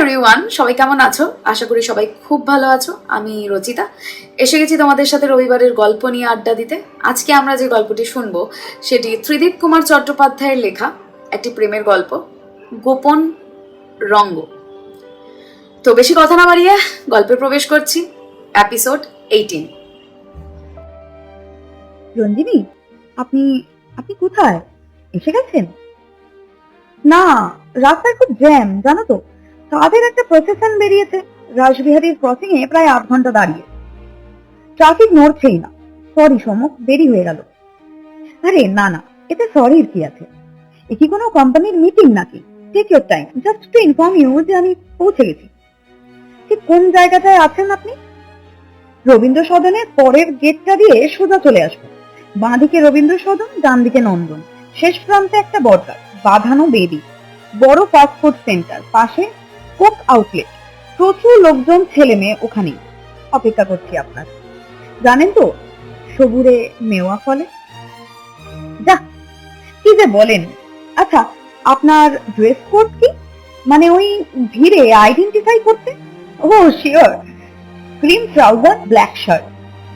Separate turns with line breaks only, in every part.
Everyone সবাই কেমন আছো? আশা করি সবাই খুব ভালো আছো। আমি রচিতা এসে গেছি তোমাদের সাথে রবিবারের গল্প নিয়ে আড্ডা দিতে। আজকে আমরা যে গল্পটি শুনব, সেটি ত্রিদীপ কুমার চট্টোপাধ্যায়ের লেখা, একটি প্রেমের গল্প, গোপন রঙ্গ। তো বেশি কথা না বাড়িয়ে গল্পে প্রবেশ করছি। এপিসোড এইটিন
রঞ্জিনী, আপনি আপনি কোথায়? এসে গেছেন? না, রাস্তায় খুব জ্যাম, জানো তো। তাদের একটা প্রসেশন বেরিয়েছে। রাসবিহারীর ক্রসিং এ প্রায় আধ ঘণ্টা দাঁড়িয়ে। ট্রাফিক নড়ছেই না। সরি সমক দেরি হয়ে গেল। আরে, না না, এতে সরির কি আছে? এ কি কোনো কোম্পানির মিটিং নাকি? Take your time just to inform you যে আমি পৌঁছে গেছি। ঠিক কোন জায়গাটায় আছেন আপনি? রবীন্দ্র সদনের পরের গেটটা দিয়ে সোজা চলে আসব। বাঁদিকে রবীন্দ্র সদন ডান দিকে নন্দন। শেষ প্রান্তে একটা বটগাছ বাঁধানো বেদি। বড় ফাস্ট ফুড সেন্টার পাশে কোক আউটলেট প্রচুর লোকজন ছেলে মেয়ে ওখানেই। অপেক্ষা করছি আপনার। জানেন তো, সবুরে মেওয়া ফলে। যা, কি যে বলেন। আচ্ছা আপনার ড্রেস কোড কি? মানে ওই ভিড়ে আইডেন্টিফাই করতে? ও sure cream trouser black shirt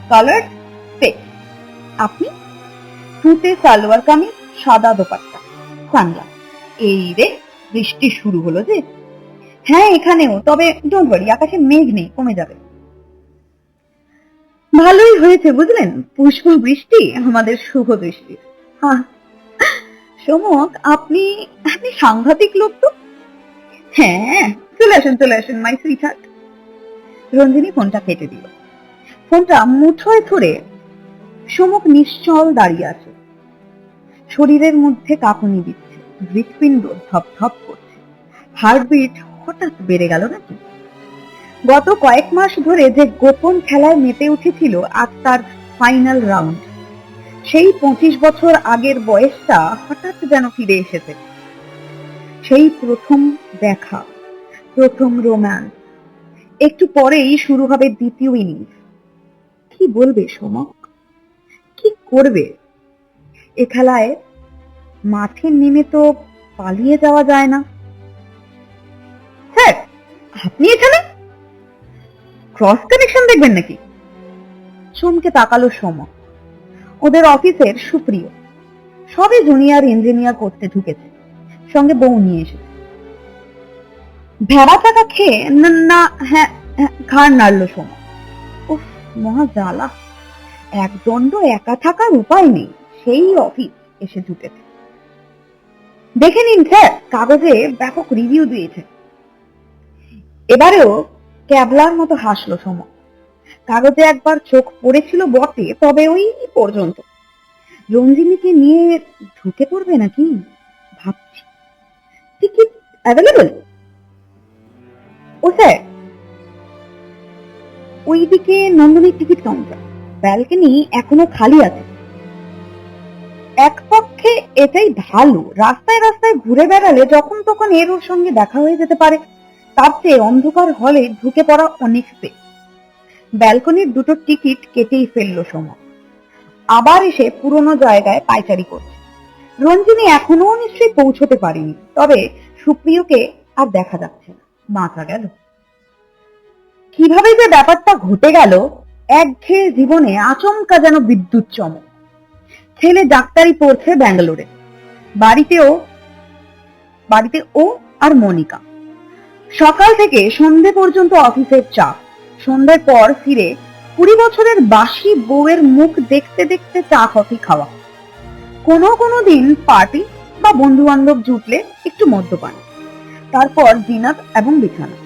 colour আপনি? সুতে সালোয়ার কামিজ, সাদা দোপাট্টা। সানগ্লাস এই রে, বৃষ্টি শুরু হলো যে। হ্যাঁ এখানেও। তবে ডোন্ট ওয়ারি আকাশে মেঘ নেই, কমে যাবে। ভালোই হয়েছে, বুঝলেন? পুষ্প বৃষ্টি, আমাদের শুভ দৃষ্টি সমক, আপনি আপনি সাংঘাতিক লোক তো? হ্যাঁ চলে আসেন চলে আসেন মাই সুইট রঞ্জিনী ফোনটা কেটে দিল। ফোনটা মুঠোয় ধরে সমক নিশ্চল দাঁড়িয়ে আছে। শরীরের মধ্যে কাঁপুনি দিচ্ছে, হৃৎপিণ্ড ধপ ধপ করছে। হার্টবিট হঠাৎ বেড়ে গেল নাকি? গত কয়েক মাস ধরে যে গোপন খেলায় মেতে উঠেছিল আজ তার ফাইনাল রাউন্ড সেই পঁচিশ বছর আগের বয়সটা হঠাৎ যেন ফিরে এসেছে। সেই প্রথম দেখা, প্রথম রোম্যান্স একটু পরেই শুরু হবে দ্বিতীয় ইনিংস কি বলবে সমক? কি করবে? এ খেলায় মাঠে নেমে তো পালিয়ে যাওয়া যায় না। স্যার আপনি এখানে? ক্রস কানেকশন দেখবেন নাকি? সোমকে তাকালো সোম ওদের অফিসের সুপ্রিয়। জুনিয়র ইঞ্জিনিয়ার করতে ঢুকেছে। সঙ্গে বউ নিয়ে ভেড়া টাকা খেয়ে না হ্যাঁ হ্যাঁ, ঘাড় নাড়লো সোম উফ মহা জ্বালা। এক দণ্ড একা থাকার উপায় নেই। সেই অফিস এসে ঢুকেছে। দেখে নিন স্যার কাগজে ব্যাপক রিভিউ দিয়েছে। এবারেও ক্যাবলার মতো হাসলো সম। কাগজে একবার চোখ পড়েছিল বটে, তবে ওই পর্যন্ত। রঞ্জিনীকে নিয়ে ঢুকে পড়বে নাকি? ভাবছি। টিকিট অ্যাভেলেবল ও স্যার। ওইদিকে নন্দনীর টিকিট কাউন্টার ব্যালকনি এখনও খালি আছে। এক পক্ষে এটাই ভালো। রাস্তায় রাস্তায় ঘুরে বেড়ালে যখন তখন এর ওর সঙ্গে দেখা হয়ে যেতে পারে। চেয়ে অন্ধকার হলে ঢুকে পড়া অনেক সেফ ব্যালকনির দুটো টিকিট কেটেই ফেলল সময় আবার এসে পুরনো জায়গায় পাইচারি করছে। রঞ্জিনী এখনও নিশ্চয়ই পৌঁছতে পারেনি, তবে সুপ্রিয়কে আর দেখা যাচ্ছে না। মাথা গেল। কীভাবে যে ব্যাপারটা ঘটে গেল, একঘেয়ে জীবনে আচমকা যেন বিদ্যুৎ চমক। ছেলে ডাক্তারি পড়ছে ব্যাঙ্গালোরে। বাড়িতেও, বাড়িতে ও আর মনিকা। সকাল থেকে সন্ধে পর্যন্ত অফিসের চাপ। সন্ধ্যের পর ফিরে কুড়ি বছরের বাসি বউয়ের মুখ দেখতে দেখতে চা, কফি খাওয়া। কোনো কোনো দিন পার্টি বা বন্ধু বান্ধব জুটলে একটু মদ্যপান। তারপর ডিনার এবং বিছানা।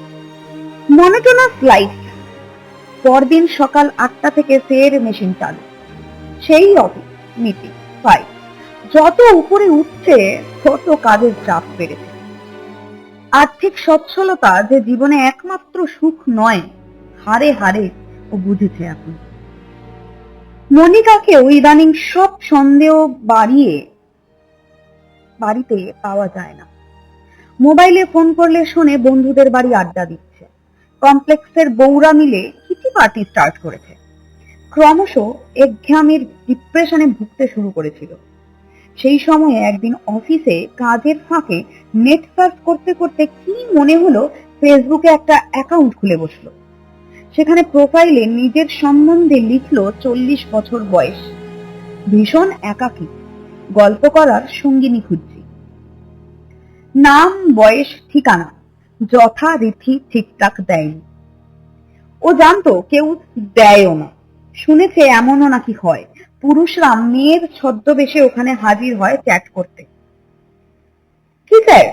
মনোটোনাস লাইফ পরদিন সকাল আটটা থেকে ফের মেশিন চালু সেই অফিস, মিটিং ফাইল যত উপরে উঠছে, তত কাজের চাপ বেড়েছে। আর্থিক সচ্ছলতা যে জীবনে একমাত্র সুখ নয়, হারে হারে ও বুঝেছে এখন। মনিকাকেও ইদানিং সব সন্দেহ বাড়িয়ে, বাড়িতে পাওয়া যায় না। মোবাইলে ফোন করলে শুনে বন্ধুদের বাড়ি আড্ডা দিচ্ছে। কমপ্লেক্সের বৌরা মিলে কিটি পার্টি স্টার্ট করেছে। ক্রমশ একঘেয়ামির ডিপ্রেশনে ভুগতে শুরু করেছিল। সেই সময়ে একদিন অফিসে কাজের ফাঁকে নেট সার্চ করতে করতে কি মনে হলো ফেসবুকে একটা অ্যাকাউন্ট খুলে বসল। সেখানে প্রোফাইলে নিজের সম্বন্ধে লিখলো চল্লিশ বছর বয়স। ভীষণ একাকী। গল্প করার সঙ্গিনী খুঁজছি। নাম, বয়স, ঠিকানা যথারীতি ঠিকঠাক দেয়নি। ও জানতো কেউ দেয়ও না। শুনেছে এমনও নাকি হয়। পুরুষরা মেয়ের ছদ্মবেশে ওখানে হাজির হয় চ্যাট করতে। কি স্যার?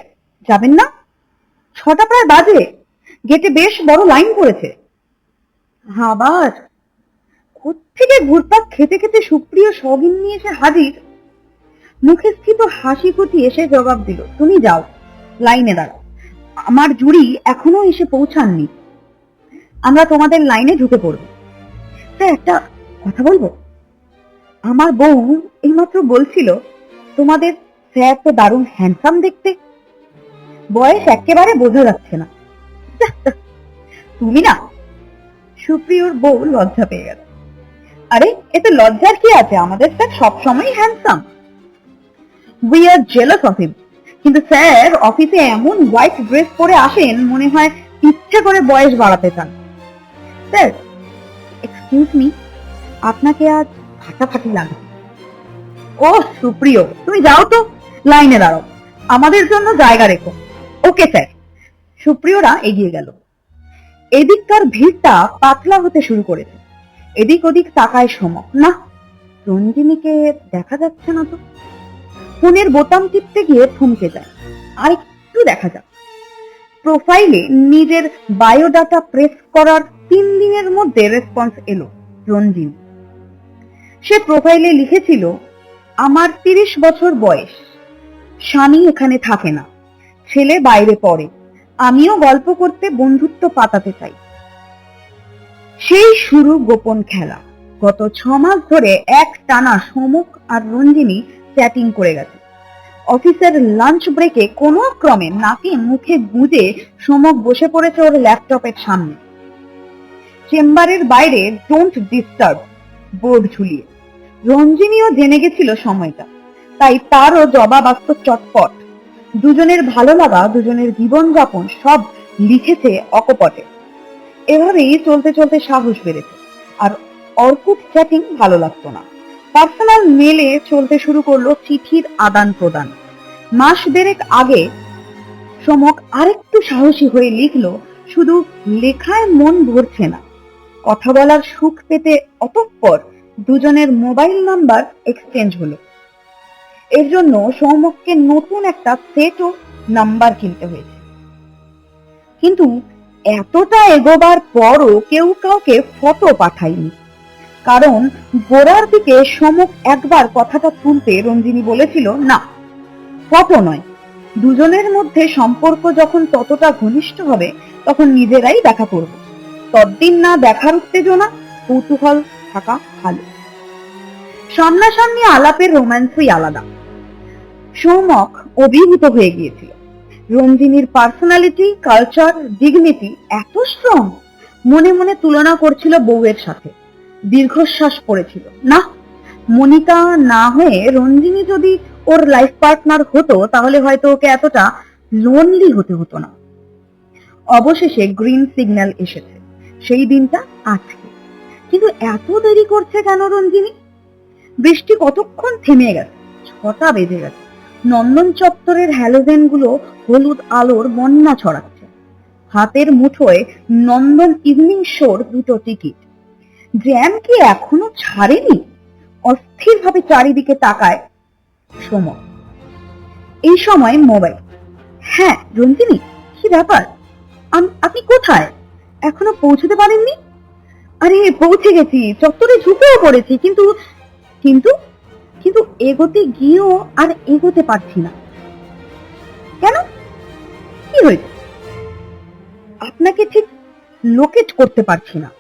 যাবেন না? ছটা প্রায় বাজে। গেটে বেশ বড় লাইন পড়েছে। আবার। কোত্থেকে ঘুরপাক খেতে খেতে সুপ্রিয় সগিন নিয়ে এসে হাজির? মুখে স্থিত হাসি খুঁটি এসে জবাব দিল, তুমি যাও, লাইনে দাঁড়াও। আমার জুড়ি এখনও এসে পৌঁছাননি। আমরা তোমাদের লাইনে ঢুকে পড়ব। স্যার, একটা কথা বলব? আমার বউ এইমাত্র বলছিল, তোমাদের স্যার তো দারুণ হ্যান্ডসাম দেখতে। বয়স একেবারে বোঝা যাচ্ছে না। তুমি না। সুপ্রিয়র বউ লজ্জা পেয়ে গেল। আরে এতে লজ্জার কি আছে? আমাদের স্যার সবসময় handsome we are jealous of him কিন্তু স্যার অফিসে এমন হোয়াইট ড্রেস পরে আসেন, মনে হয় ইচ্ছে করে বয়স বাড়াতে চান। স্যার এক্সকিউজ মি আপনাকে আজ ফাটাফাটি লাগবে ও, সুপ্রিয়, তুমি যাও তো, লাইনে দাঁড়াও। আমাদের জন্য জায়গা রেখো। ওকে, স্যার। সুপ্রিয়রা এগিয়ে গেল। এদিককার ভিড়টা পাতলা হতে শুরু করেছে এদিক ওদিক তাকায় সমক না, রঞ্জিনীকে দেখা যাচ্ছে না তো। ফোনের বোতাম টিপতে গিয়ে থমকে যায়। আর একটু দেখা যাক। প্রোফাইলে নিজের বায়োডাটা প্রেস করার তিন দিনের মধ্যে রেসপন্স এলো রঞ্জিনী। সে প্রোফাইলে লিখেছিল, আমার তিরিশ বছর বয়স। স্বামী এখানে থাকে না। ছেলে বাইরে পড়ে। আমিও গল্প করতে বন্ধুত্ব পাতাতে চাই। সেই শুরু গোপন খেলা। গত ছ মাস ধরে এক টানা সমুখ আর রঞ্জিনী চ্যাটিং করে গেছে। অফিসের লাঞ্চ ব্রেকে কোনো ক্রমে নাকে মুখে গুঁজে সমক বসে পড়েছে ওর ল্যাপটপের সামনে। চেম্বারের বাইরে ডোন্ট ডিস্টার্ব বোর্ড ঝুলিয়ে। রঞ্জিনীও জেনে গেছিল সময়টা। তাই তারও জবাব আসত চটপট। দুজনের ভালো লাগা, দুজনের জীবনযাপন সব লিখেছে অকপটে। এভাবেই চলতে চলতে সাহস বেড়েছে। আর অর্কুট চ্যাটিং ভালো লাগতো না। পার্সোনাল মেলে চলতে শুরু করল চিঠির আদান প্রদান। মাস দেড়েক আগে সমক আরেকটু সাহসী হয়ে লিখলো, শুধু লেখায় মন ভরছে না। কথা বলার সুখ পেতে অতঃপর দুজনের মোবাইল নাম্বার এক্সচেঞ্জ হলো। এর জন্য সৌমককে নতুন একটা সেট ও নাম্বার কিনতে হয়েছে। কিন্তু এতটা এগোবার পরও কেউ কাউকে ফটো পাঠায়নি। কারণ গোড়ার দিকে সমক একবার কথাটা তুলতে রঞ্জিনী বলেছিল, না ফটো নয়। দুজনের মধ্যে সম্পর্ক যখন ততটা ঘনিষ্ঠ হবে, তখন নিজেরাই দেখা করব। তদ্দিন না দেখার উত্তেজনা, কৌতূহল থাকা ভালো। সামনাসামনি আলাপের রোম্যান্সই আলাদা। সৌমক অভিভূত হয়ে গিয়েছিল। রঞ্জিনীর পার্সোনালিটি, কালচার, ডিগনিটি এত স্ট্রং মনে মনে তুলনা করছিল বউয়ের সাথে। দীর্ঘশ্বাস পড়েছিল। না, মনিকা না হয়ে রঞ্জিনী যদি ওর লাইফ পার্টনার হতো, তাহলে হয়তো ওকে এতটা লোনলি হতে হতো না। অবশেষে গ্রিন সিগন্যাল এসেছে। সেই দিনটা আজকে। এত দেরি করছে কেন রঞ্জিনী? বৃষ্টি কতক্ষণ থেমে গেছে ছটা বেজে গেছে নন্দন চত্বরের হ্যালোজেনগুলো হলুদ আলোর বন্যা ছড়াচ্ছে। হাতের মুঠোয় নন্দন ইভিনিং শোর দুটো টিকিট। জ্যাম কি এখনও ছাড়েনি? অস্থির ভাবে চারিদিকে তাকায় সময় এই সময় মোবাইল। হ্যাঁ রঞ্জিনী, কি ব্যাপার? আপনি কোথায়? এখনও পৌঁছতে পারেননি? আরে, পৌঁছে গেছি। চত্বরে ঝুঁকেও পড়েছি, কিন্তু কিন্তু কিন্তু এগোতে গিয়েও আর এগোতে পারছি না। কেন? কি হয়েছে? আপনাকে ঠিক লোকেট করতে পারছি না।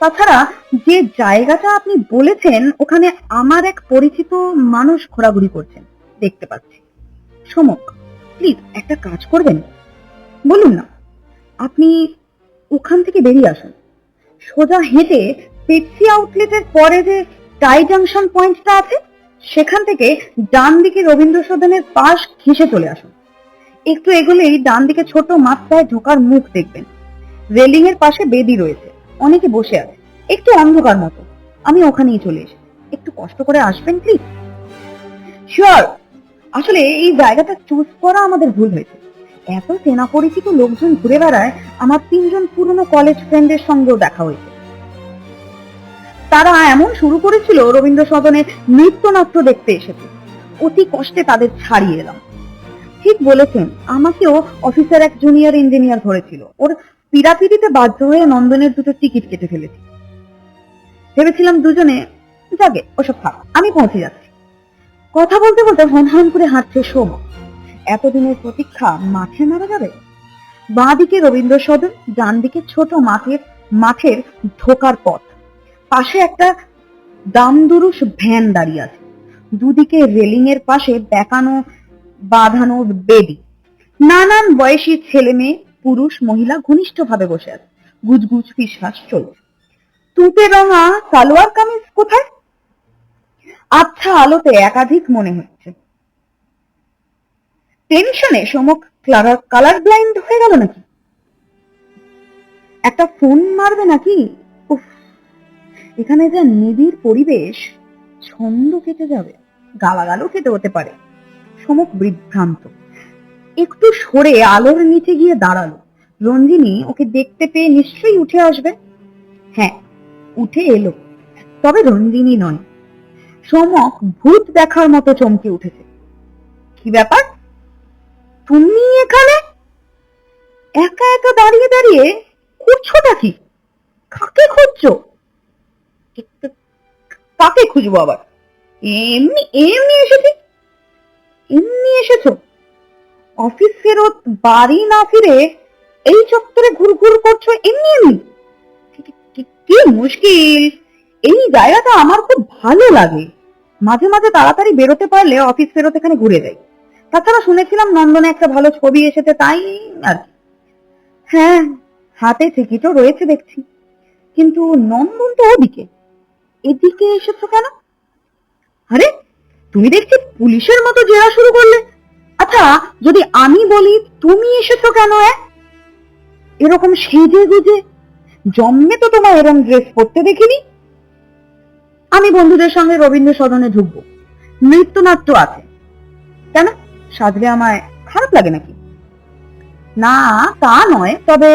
তাছাড়া যে জায়গাটা আপনি বলেছেন, ওখানে আমার এক পরিচিত মানুষ ঘোরাঘুরি করছেন। দেখতে পাচ্ছি। সমক প্লিজ একটা কাজ করবেন? বলুন না। আপনি ওখান থেকে বেরিয়ে আসুন। সোজা হেঁটে পেপসি আউটলেটের পরে যে টাই জাংশন পয়েন্টটা আছে, সেখান থেকে ডান দিকে রবীন্দ্র সদনের পাশ ঘেঁষে চলে আসুন। একটু এগোলেই ডান দিকে ছোট মাত্রায় ঢোকার মুখ দেখবেন। রেলিং এর পাশে বেদি রয়েছে। অনেকে বসে আছে। একটু অন্ধকার মতো। আমি ওখানেই চলে এসেছি। একটু কষ্ট করে আসবেন প্লিজ শিওর আসলে এই জায়গাটা চুজ করা আমাদের ভুল হয়েছে। এত চেনা পরিচিত লোকজন ঘুরে বেড়ায়, আমার তিনজন পুরনো কলেজ ফ্রেন্ডের সঙ্গেও দেখা হয়েছে। তারা এমন শুরু করেছিল রবীন্দ্র সদনে নৃত্যনাট্য দেখতে এসেছে। অতি কষ্টে তাদের ছাড়িয়ে এলাম। ঠিক বলেছেন, আমাকেও অফিসার এক জুনিয়র ইঞ্জিনিয়ার ধরেছিল। ওর পিড়াপিড়িতে বাধ্য হয়ে নন্দনের দুটো টিকিট কেটে ফেলেছি। ভেবেছিলাম দুজনে যাবে, ওসব থাক আমি পৌঁছে যাচ্ছি। কথা বলতে বলতে হন হন করে হাঁটছে সোম এতদিনের প্রতীক্ষা মাঠে মারা যাবে? বাঁ দিকে রবীন্দ্র সদন ডান দিকে ছোট মাঠের মাঠের ঢোকার পথ। পাশে একটা দামদুরুস ভ্যান দাঁড়িয়ে আছে। দুদিকে রেলিং এর পাশে বেকানো, বাঁধানো বেদি নানান বয়সী ছেলে মেয়ে, পুরুষ, মহিলা ঘনিষ্ঠভাবে বসে আছে। গুজগুজ ফিসফাস চলছে। তুতে রঙা সালোয়ার কামিজ কোথায়? আচ্ছা আলোতে একাধিক মনে হচ্ছে। টেনশনে সমক কালার ব্লাইন্ড হয়ে গেল নাকি? একটা ফোন মারবে নাকি? উফ, এখানে যা নিবিড় পরিবেশ, ছন্দ কেটে যাবে, গালাগালও খেতে হতে পারে। সমক বিভ্রান্ত। একটু সরে আলোর নিচে গিয়ে দাঁড়াল। রঞ্জিনী ওকে দেখতে পেয়ে নিশ্চয়ই উঠে আসবে। হ্যাঁ উঠে এলো। তবে রঞ্জিনী নয়। সমক ভূত দেখার মতো চমকে উঠেছে। কি ব্যাপার? তুমি এখানে? একা একা দাঁড়িয়ে দাঁড়িয়ে করছোটা কি? কাকে খুঁজছো? কাকে খুঁজবো আবার? এমনি এমনি এসেছি। এমনি এসেছ? অফিস ফেরত বাড়ি না ফিরে এই চত্বরে ঘুরঘুর করছ এমনি এমনি? কি- মুশকিল! এই জায়গাটা আমার খুব ভালো লাগে। মাঝে মাঝে তাড়াতাড়ি বেরোতে পারলে অফিস ফেরত এখানে ঘুরে যাই। তাছাড়া শুনেছিলাম নন্দনে একটা ভালো ছবি এসেছে, তাই আর হ্যাঁ হাতে টিকিটও রয়েছে দেখছি। কিন্তু নন্দন তো ওদিকে। এদিকে এসেছ কেন? আরে, তুমি দেখছি পুলিশের মতো জেরা শুরু করলে। আচ্ছা যদি আমি বলি তুমি এসেছ কেন এরকম সেজে গুজে। জন্মে তো তোমার এরকম ড্রেস পরতে দেখিনি। আমি বন্ধুদের সঙ্গে রবীন্দ্র সদনে ঢুকবো। নৃত্যনাট্য আছে। কেন? সাজলে আমায় খারাপ লাগে নাকি? না, তা নয়, তবে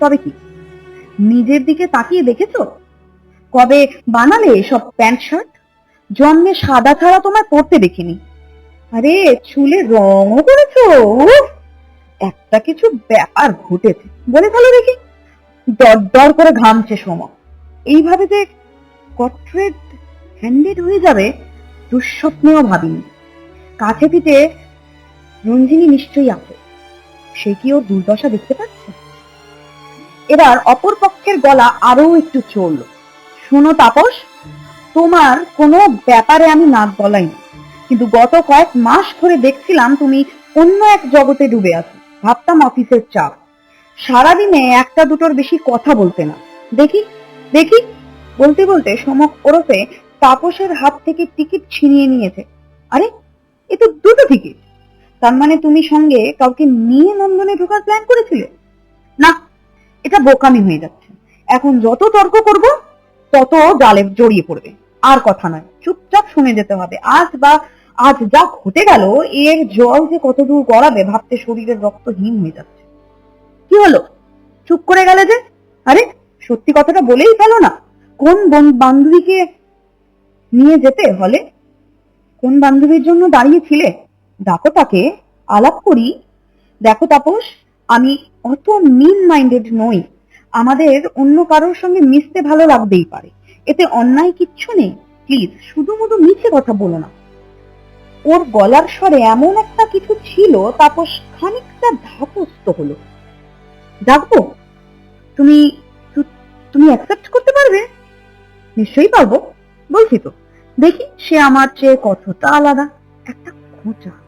তবে কি? নিজের দিকে তাকিয়ে দেখেছ? কবে বানালে সব প্যান্ট শার্ট? জন্মে সাদা ছাড়া তোমায় পরতে দেখিনি। আরে চুলে রঙও করেছ? একটা কিছু ব্যাপার ঘটেছে, বলে ফেলো দেখি। দর দর করে ঘামছে সময়। এইভাবে যে কট্রেট হ্যান্ডেড হয়ে যাবে, দুঃস্বপ্নেও ভাবিনি। কাছে পিঠে রঞ্জিনী নিশ্চয়ই আছে সে কি ওর দুর্দশা দেখতে পাচ্ছে? এবার অপর পক্ষের গলা আরও একটু চড়ল। শুনো তাপস, তোমার কোনো ব্যাপারে আমি নাক গলাই না কিন্তু গত কয়েক মাস ধরে দেখছিলাম তুমি অন্য এক জগতে ডুবে আছো। ভাবতাম অফিসের চাপ। সারাদিনে একটা দুটোর বেশি কথা বলতে না। দেখি দেখি। বলতে বলতে সমক ওরফে তাপসের হাত থেকে টিকিট ছিনিয়ে নিয়েছে। আরে, এ তো দুটো টিকিট। তার মানে তুমি সঙ্গে কাউকে নিয়ে নন্দনে ঢোকার প্ল্যান করেছিলে? না, এটা বোকামি হয়ে যাচ্ছে। এখন যত তর্ক করব, তত জালে জড়িয়ে পড়বে। আর কথা নয়, চুপচাপ শুনে যেতে হবে। আজ বা, আজ যা ঘটে গেল, এর জল যে কতদূর গড়াবে ভাবতে শরীরের রক্ত হিম হয়ে যাচ্ছে। কি হলো? চুপ করে গেলে যে? আরে, সত্যি কথাটা বলেই ফেলো না। কোন বন- বান্ধবীকে নিয়ে যেতে হলে? কোন বান্ধবীর জন্য দাঁড়িয়েছিলে ডাকো তাকে আলাপ করি, দেখো তাপস, আমি অত মিন মাইন্ডেড নই। আমাদের অন্য কারোর সঙ্গে মিশতে ভালো লাগতেই পারে। এতে অন্যায় কিচ্ছু নেই। প্লিজ, শুধু শুধু মিছে কথা বলো না। ওর গলার স্বরে এমন একটা কিছু ছিল, তাপস খানিকটা ধাতস্থ হলো। ডাকবো? তুমি তুমি অ্যাকসেপ্ট করতে পারবে? নিশ্চয়ই পারব। বলছি তো, দেখি সে আমার চেয়ে কতটা আলাদা। একটা খোঁচা।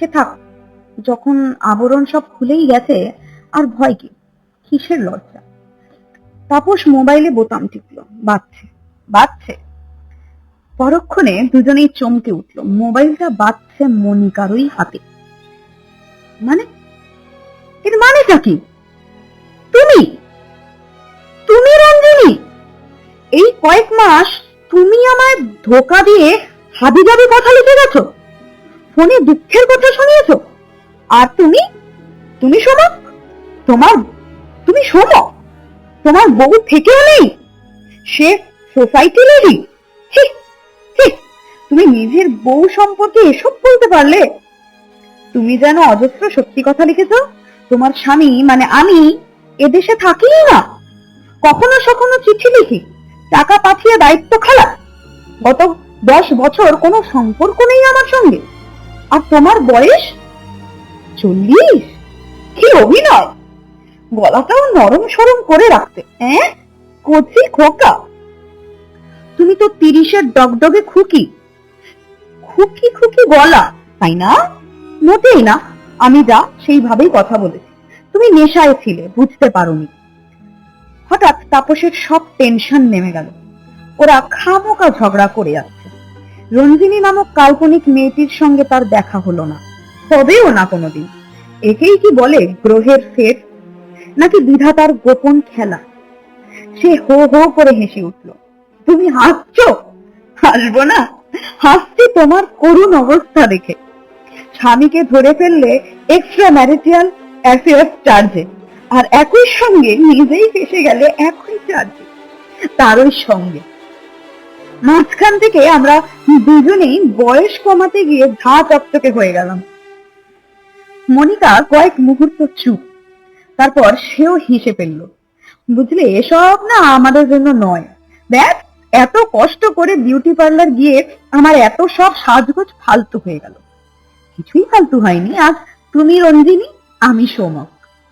সে থাক। যখন আবরণ সব খুলেই গেছে, আর ভয় কি? কিসের লজ্জা? তাপস মোবাইলে বোতাম টিপলো। বাজছে বাজছে পরক্ষণে দুজনেই চমকে উঠল। মোবাইলটা বাজছে মনিকারই হাতে। মানে? এর মানেটা কি? তুমি? তুমি রঞ্জিনী? এই কয়েক মাস তুমি আমায় ধোকা দিয়ে হাবি যাবে কথা লিখে গেছো? ফোনে দুঃখের কথা শুনিয়েছো? আর তুমি? তুমি শোনো তোমার, তুমি শোনো তোমার বউ থেকেও নেই? সে সোসাইটি লেডি তুমি নিজের বউ সম্পর্কে এসব বলতে পারলে? তুমি যেন অজস্র সত্যি কথা লিখেছ? তোমার স্বামী মানে আমি, এদেশে থাকি না। কখনো সখনো চিঠি লিখি, টাকা পাঠিয়ে দায়িত্ব খেলা। গত দশ বছর কোনো সম্পর্ক নেই আমার সঙ্গে। আর তোমার বয়স? চল্লিশ? কি অভিনয়? গলাটাও নরম সরম করে রাখতে হ্যাঁ কচি খোকা। তুমি তো তিরিশের ডগডগে খুকি। খুকি খুকি গলা, তাই না? মোটেই না, আমি যা সেইভাবেই কথা বলেছি। তুমি নেশায় ছিলে, বুঝতে পারোনি। হঠাৎ তাপসের সব টেনশন নেমে গেল। ওরা খামোকা ঝগড়া করে যাচ্ছে রঞ্জিনী নামক কাল্পনিক মেয়েটির সঙ্গে তার দেখা হলো না। হবেও না কোনোদিন। একেই কি বলে গ্রহের সেট নাকি বিধাতার গোপন খেলা? সে হো হো করে হেসে উঠল, তুমি হাসছো? হাসবো না। হাসছি তোমার করুণ অবস্থা দেখে। স্বামীকে ধরে ফেললে এক্সট্রা ম্যারিটাল অ্যাফেয়ার চার্জে আর একই সঙ্গে নিজেই ফেসে গেলে একই চার্জে তারই সঙ্গে মাঝখান থেকে আমরা দুজনেই বয়স কমাতে গিয়ে ধা চকচকে হয়ে গেলাম। মনিকা কয়েক মুহূর্ত চুপ। তারপর সেও হেসে ফেলল, বুঝলে, এসব না আমাদের জন্য নয়। দেখ, এত কষ্ট করে বিউটি পার্লার গিয়ে আমার এত সব সাজগোজ ফালতু হয়ে গেল। কিছুই ফালতু হয়নি। আজ তুমি রঞ্জিনী, আমি সোমক।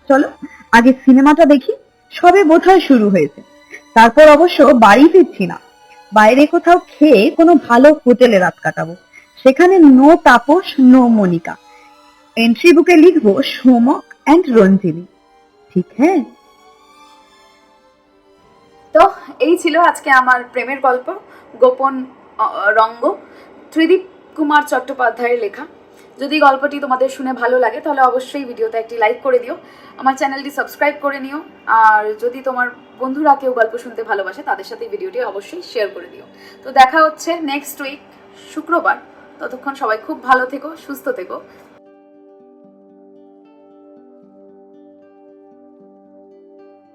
চলো, আগে সিনেমাটা দেখি। সবে বোধহয় শুরু হয়েছে। তারপর অবশ্য বাড়ি ফিরছি না। বাইরে কোথাও খেয়ে কোনো ভালো হোটেলে রাত কাটাবো। সেখানে no Tapas, no Monica. Entry বুকে লিখব, সোমক অ্যান্ড রঞ্জিনী। ঠিক হ্যাঁ?
তো এই ছিল আজকে আমার প্রেমের গল্প, গোপন রঙ্গ। ত্রিদীপ কুমার চট্টোপাধ্যায়ের লেখা। যদি গল্পটি তোমাদের শুনে ভালো লাগে, তাহলে অবশ্যই ভিডিওতে একটি লাইক করে দিও। আমার চ্যানেলটি সাবস্ক্রাইব করে নিও। আর যদি তোমার বন্ধুরা কেউ গল্প শুনতে ভালোবাসে, তাদের সাথে ভিডিওটি অবশ্যই শেয়ার করে দিও। তো দেখা হচ্ছে নেক্সট উইক শুক্রবার। ততক্ষণ সবাই খুব ভালো থেকো, সুস্থ থেকো।